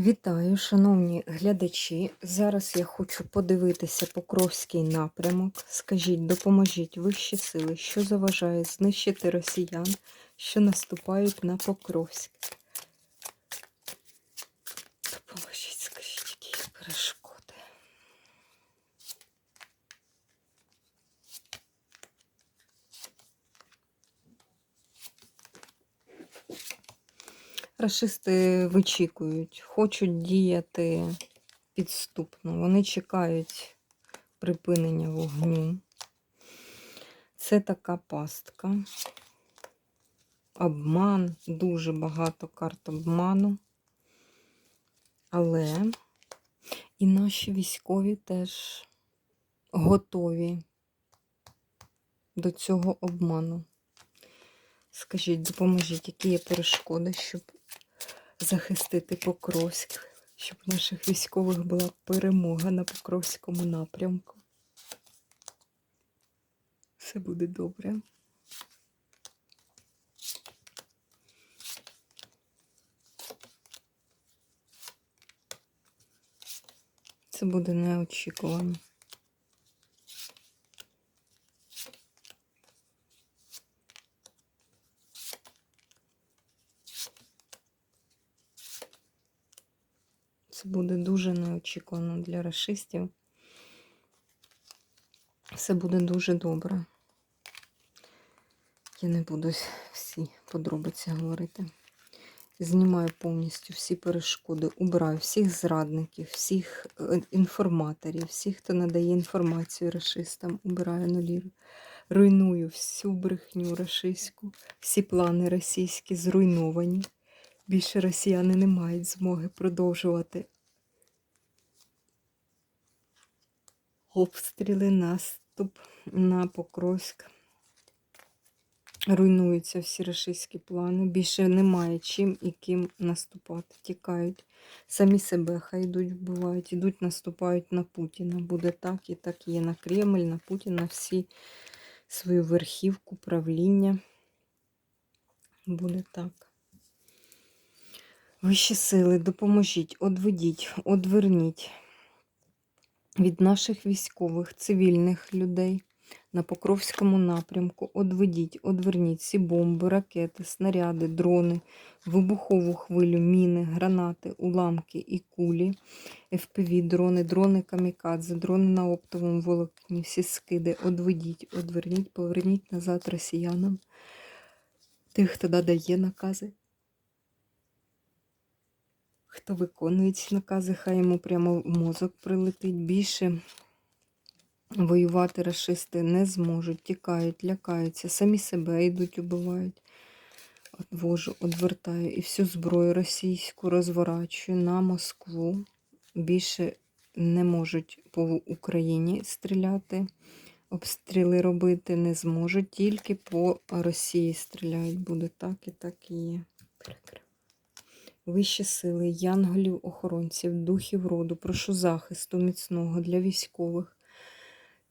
Вітаю, шановні глядачі. Зараз я хочу подивитися Покровський напрямок. Скажіть, допоможіть вищі сили, що заважає знищити росіян, що наступають на Покровськ. Допоможіть, скажіть, які перешкоди. Рашисти вичікують, хочуть діяти підступно. Вони чекають припинення вогню. Це така пастка. Обман, дуже багато карт обману. Але і наші військові теж готові до цього обману. Скажіть, допоможіть, які є перешкоди, щоб захистити Покровськ, щоб у наших військових була перемога на Покровському напрямку. Все буде добре. Це буде неочікувано. Буде дуже неочікувано для расистів. Все буде дуже добре. Я не буду всі подробиці говорити. Знімаю повністю всі перешкоди, убираю всіх зрадників, всіх е, інформаторів, всіх, хто надає інформацію расистам, убираю нулі. Руйную всю брехню рашистську, всі плани російські зруйновані. Більше росіяни не мають змоги продовжувати обстріли, наступ на Покровськ. Руйнуються всі рашистські плани. Більше немає чим і ким наступати. Тікають. Самі себе хай йдуть, вбивають, ідуть, наступають на Путіна. Буде так і так є на Кремль, на Путіна, всі свою верхівку, правління. Буде так. Вищі сили, допоможіть, одведіть, одверніть від наших військових, цивільних людей на Покровському напрямку. Одведіть, одверніть всі бомби, ракети, снаряди, дрони, вибухову хвилю, міни, гранати, уламки і кулі, FPV, дрони, дрони камікадзе, дрони на оптовому волокні, всі скиди. Одведіть, одверніть, поверніть назад росіянам. Тих, хто надає накази. Хто виконує ці накази, хай йому прямо в мозок прилетить. Більше воювати расисти не зможуть, тікають, лякаються, самі себе йдуть, убивають. Отвожу, одвертаю і всю зброю російську розворачую на Москву. Більше не можуть по Україні стріляти, обстріли робити не зможуть, тільки по Росії стріляють. Буде так і так і є. Вищі сили, янголів, охоронців, духів роду, прошу захисту міцного для військових,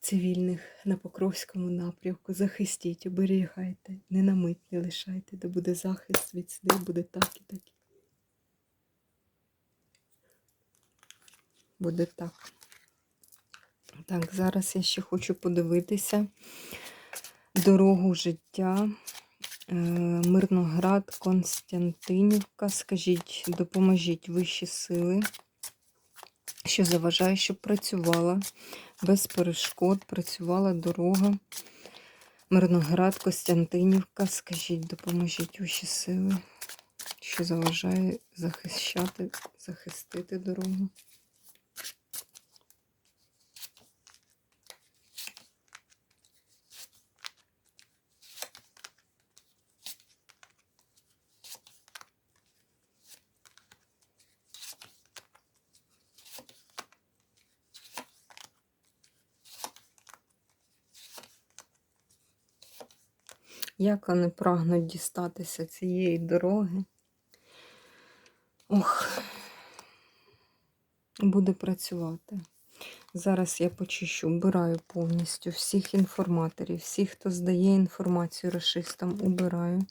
цивільних на Покровському напрямку. Захистіть, оберігайте, не на мить не лишайте, де буде захист від сни, буде так і так. Буде так. Так, зараз я ще хочу подивитися дорогу життя. Е, Мирноград, Константинівка. Скажіть, допоможіть вищі сили, що заважає, щоб працювала без перешкод, працювала дорога. Мирноград, Костянтинівка. Скажіть, допоможіть вищі сили, що заважає захищати, захистити дорогу. Як вони прагнуть дістатися цієї дороги? Ох, буде працювати. Зараз я почищу, убираю повністю всіх інформаторів, всіх, хто здає інформацію расистам, убираю.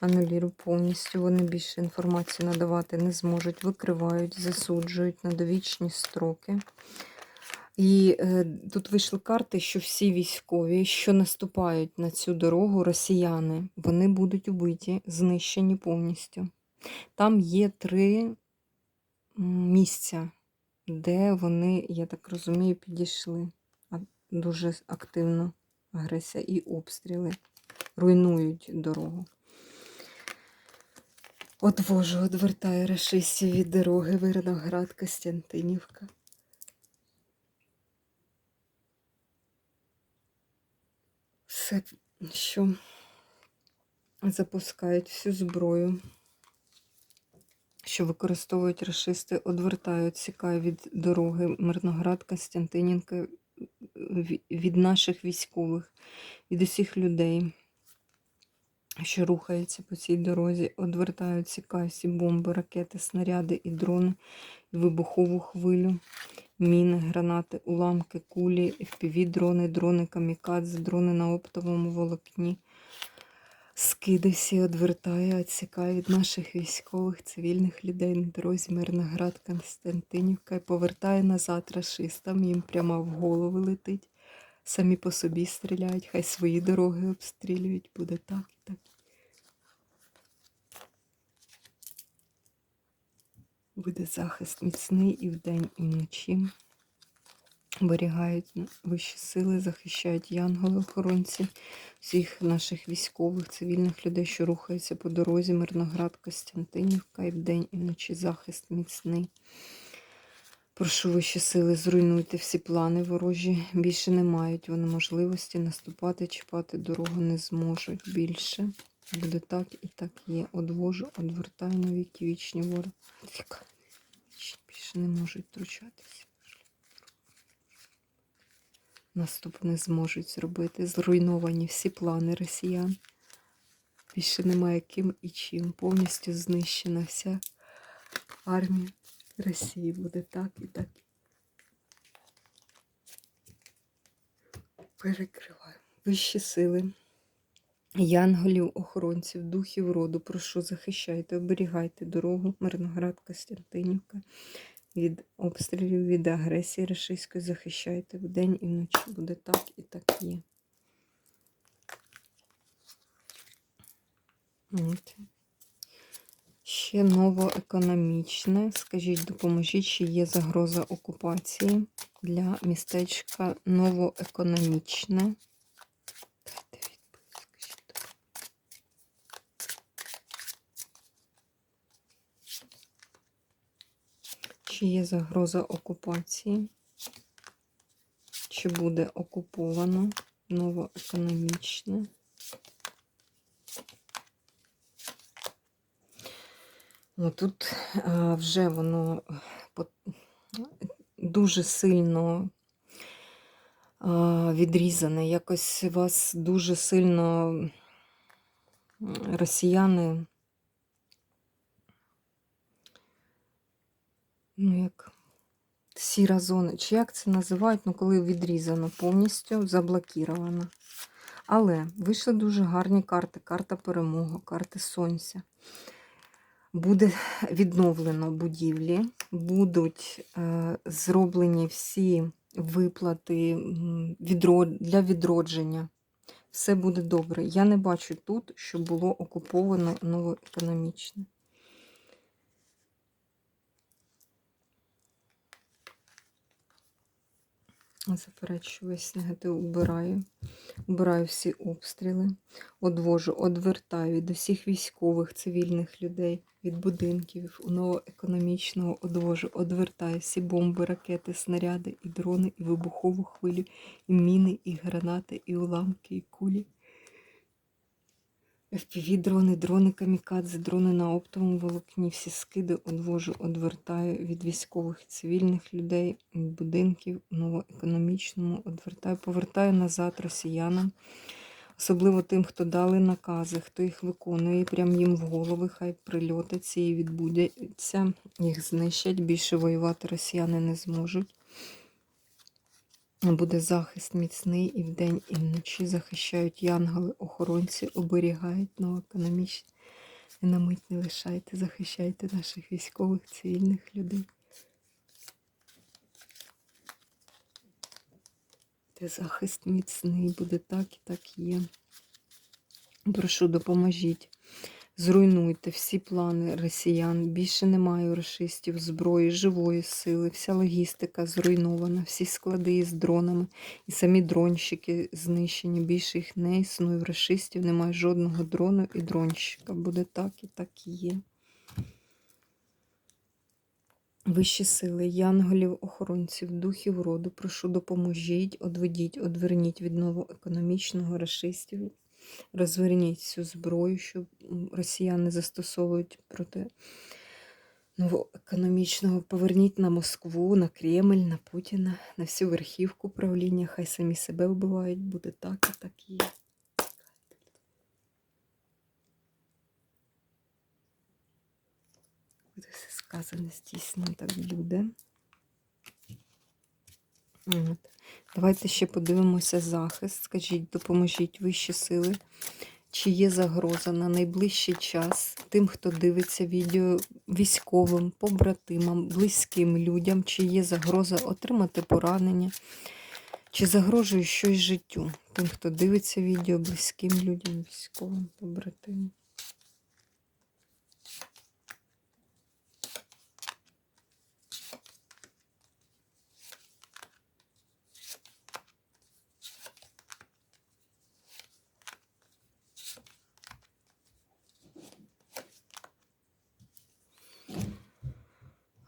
Анулірую повністю. Вони більше інформації надавати не зможуть, викривають, засуджують на довічні строки. І е, тут вийшли карти, що всі військові, що наступають на цю дорогу, росіяни, вони будуть убиті, знищені повністю. Там є три місця, де вони, я так розумію, підійшли дуже активно агресія і обстріли руйнують дорогу. Одвожу, одвертає рашистів від дороги Виноград, Костянтинівка. Все, що запускають всю зброю, що використовують рашисти, одвертають, сікають від дороги Мирноград, Костянтинівка, від наших військових, від усіх людей, що рухаються по цій дорозі, одвертають, сікають всі бомби, ракети, снаряди і дрони, вибухову хвилю, міни, гранати, уламки, кулі, FPV-дрони, дрони камікадзе, дрони на оптовому волокні. Скиди всі одвертає, відсікає від наших військових, цивільних людей на дорозі Мирноград, Константинівка і повертає назад рашистам, їм прямо в голови летить. Самі по собі стріляють, хай свої дороги обстрілюють, буде так і так. Буде захист міцний і вдень, і вночі. Оберігають вищі сили, захищають янголи-охоронці всіх наших військових, цивільних людей, що рухаються по дорозі, Мирноград, Костянтинівка, і вдень, і вночі захист міцний. Прошу вищі сили, зруйнуйте всі плани ворожі. Більше не мають вони можливості наступати, чіпати дорогу не зможуть більше. Буде так і так є. Одвожу, одвертаю на віки вічні вори. Більше не можуть втручатися. Наступ не зможуть зробити. Зруйновані всі плани росіян. Більше немає ким і чим. Повністю знищена вся армія Росії. Буде так і так. Перекриваю. Вищі сили. Янголів, охоронців, духів роду, прошу, захищайте, оберігайте дорогу, Мирноград, Костянтинівка. Від обстрілів, від агресії рашистської захищайте вдень і вночі. Буде так і так є. От. Ще новоекономічне. Скажіть, допоможіть, чи є загроза окупації для містечка новоекономічне. Чи є загроза окупації? Чи буде окуповано новоекономічне? Ну, тут а, вже воно по- дуже сильно а, відрізане. Якось вас дуже сильно росіяни. Ну, як сіра зона, чи як це називають, ну, коли відрізано повністю, заблокіровано. Але вийшли дуже гарні карти. Карта перемоги, карти сонця. Буде відновлено будівлі, будуть е, зроблені всі виплати для відродження. Все буде добре. Я не бачу тут, що було окуповано новоекономічне. Заперечую весь негатив, убираю. Убираю всі обстріли, одвожу, одвертаю від усіх військових, цивільних людей, від будинків, новоекономічного одвожу, одвертаю всі бомби, ракети, снаряди, і дрони, і вибухову хвилю, і міни, і гранати, і уламки, і кулі. FPV-дрони, дрони камікадзе, дрони на оптовому волокні, всі скиди одвожу, одвертаю від військових і цивільних людей, будинків, новоекономічному, одвертаю, повертаю назад росіянам, особливо тим, хто дали накази, хто їх виконує, прям їм в голови, хай прильоти ці відбудеться, їх знищать, більше воювати росіяни не зможуть. Буде захист міцний і вдень, і вночі захищають янголи, охоронці, оберігають новоекономічні І на мить не лишайте, захищайте наших військових, цивільних людей. Те захист міцний буде так і так є. Прошу, допоможіть. Зруйнуйте всі плани росіян. Більше немає рашистів зброї, живої сили, вся логістика зруйнована, всі склади із дронами, і самі дронщики знищені. Більше їх не існує. В рашистів немає жодного дрону і дронщика. Буде так і так і є. Вищі сили, янголів, охоронців, духів роду, прошу допоможіть, одведіть, одверніть від новоекономічного рашистів, розверніть всю зброю, що росіяни застосовують проти новоекономічного. Поверніть на Москву, на Кремль, на Путіна, на всю верхівку правління. Хай самі себе вбивають, буде так і так є. Буде все сказане, здійснено, так буде. От. Давайте ще подивимося захист. Скажіть, допоможіть вищі сили. Чи є загроза на найближчий час тим, хто дивиться відео військовим, побратимам, близьким людям, чи є загроза отримати поранення, чи загрожує щось життю тим, хто дивиться відео близьким людям, військовим, побратимам.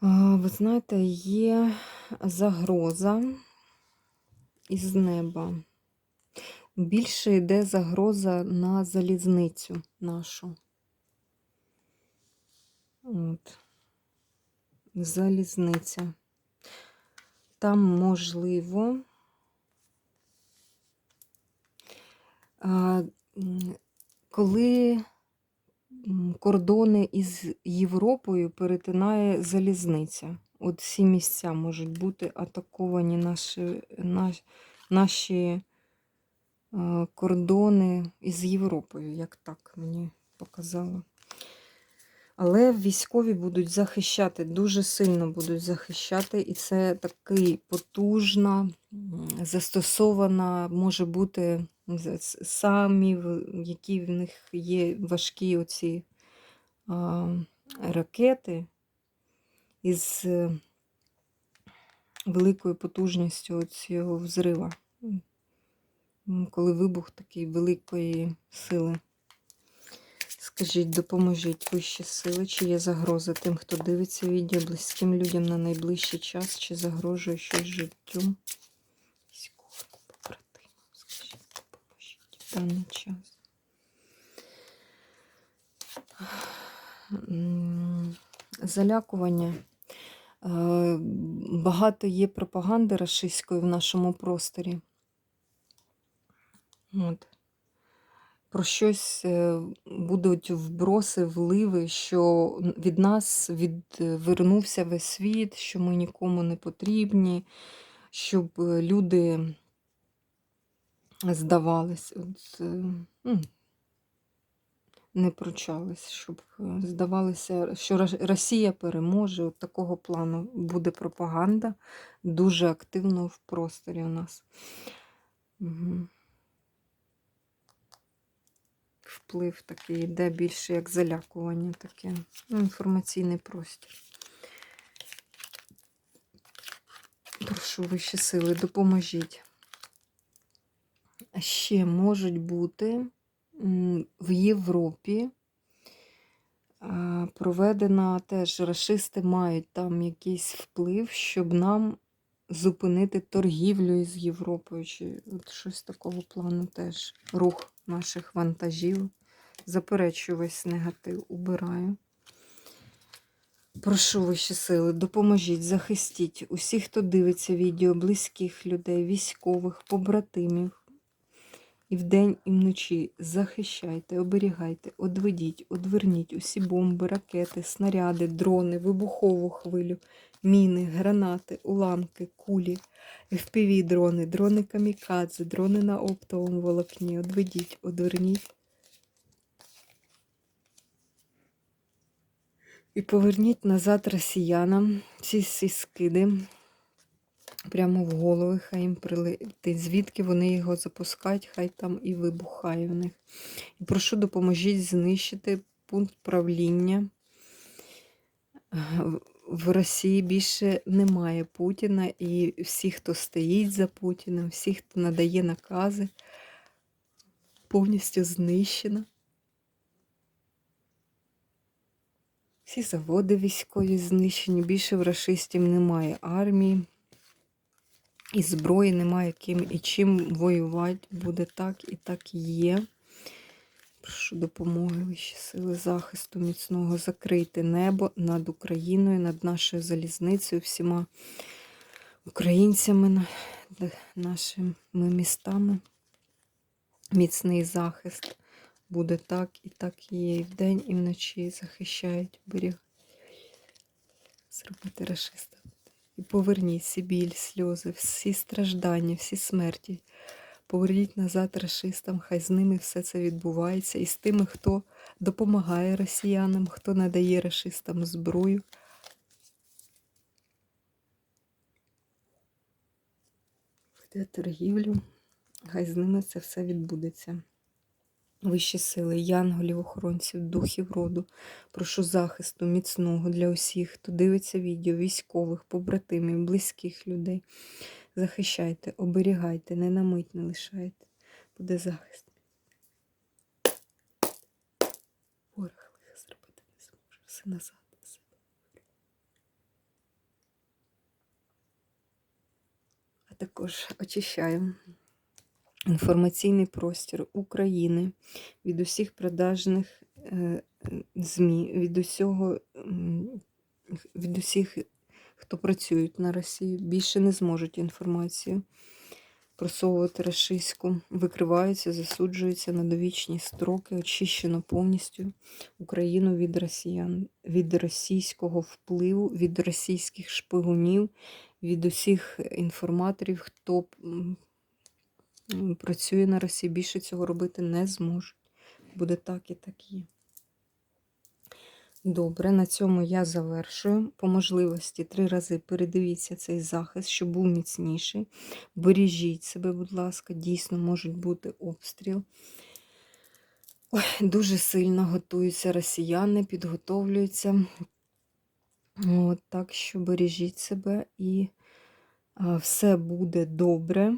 Ви знаєте, є загроза із неба. Більше йде загроза на залізницю нашу. От. Залізниця. Там можливо. Коли кордони із Європою перетинає залізниця. От ці місця можуть бути атаковані наші, наш, наші е, кордони із Європою, як так мені показало. Але військові будуть захищати, дуже сильно будуть захищати, і це такий потужна, застосована, може бути з- з- самі, в- які в них є важкі оці а, ракети із е, великою потужністю цього взрива. Коли вибух такий великої сили. Скажіть, допоможіть вищі сили, чи є загроза тим, хто дивиться відео близьким людям на найближчий час, чи загрожує щось життю? Військовим побратимам, скажіть, допоможіть час. Залякування. Е, Багато є пропаганди рашистської в нашому просторі. От про щось е, будуть вброси, вливи, що від нас відвернувся весь світ, що ми нікому не потрібні, щоб е, люди здавались, от, е, ну, не пручались, щоб е, здавалося, що Росія переможе. От такого плану буде пропаганда дуже активно в просторі у нас. Вплив такий йде більше як залякування таке. Ну, інформаційний простір. Прошу вищі сили, допоможіть. Ще можуть бути в Європі проведена теж рашисти мають там якийсь вплив, щоб нам зупинити торгівлю із Європою, чи от щось такого плану теж рух наших вантажів. Заперечую весь негатив, убираю. Прошу вищі сили, допоможіть, захистіть усіх, хто дивиться відео, близьких людей, військових, побратимів. І вдень, і вночі захищайте, оберігайте, одведіть, одверніть усі бомби, ракети, снаряди, дрони, вибухову хвилю, міни, гранати, уламки, кулі, FPV-дрони, дрони камікадзе, дрони на оптовому волокні. Одведіть, одверніть. І поверніть назад росіянам ці всі скиди прямо в голови, хай їм прилетить. Звідки вони його запускають, хай там і вибухає в них. І прошу, допоможіть знищити пункт правління. В- Росії більше немає Путіна, і всі, хто стоїть за Путіним, всі, хто надає накази, повністю знищено. Всі заводи військові знищені, більше в рашистів немає армії. І зброї немає ким і чим воювати буде так і так є. Прошу допомоги, вищі сили захисту міцного. Закрийте небо над Україною, над нашою залізницею, всіма українцями, на- нашими містами. Міцний захист буде так і так є. І вдень, і вночі захищають, беріг. Зробити расиста. І поверніть біль, сльози, всі страждання, всі смерті. Поверніть назад расистам, хай з ними все це відбувається. І з тими, хто допомагає росіянам, хто надає расистам зброю. Веде торгівлю, хай з ними це все відбудеться. Вищі сили, янголів, охоронців, духів роду. Прошу захисту міцного для усіх, хто дивиться відео, військових, побратимів, близьких людей. Захищайте, оберігайте, не на мить не лишайте. Буде захист. Ворог лиха зробити не зможе. Все назад. А також очищаємо інформаційний простір України від усіх продажних е, ЗМІ, від усього, від усіх, хто працюють на Росії, більше не зможуть інформацію просовувати рашистську, викриваються, засуджуються на довічні строки, очищено повністю Україну від росіян, від російського впливу, від російських шпигунів, від усіх інформаторів, хто працює на Росії, більше цього робити не зможуть. Буде так і так є. Добре, на цьому я завершую. По можливості три рази передивіться цей захист, щоб був міцніший. Бережіть себе, будь ласка, дійсно можуть бути обстріл. Ой, дуже сильно готуються росіяни, підготовлюються. От, так що бережіть себе і все буде добре.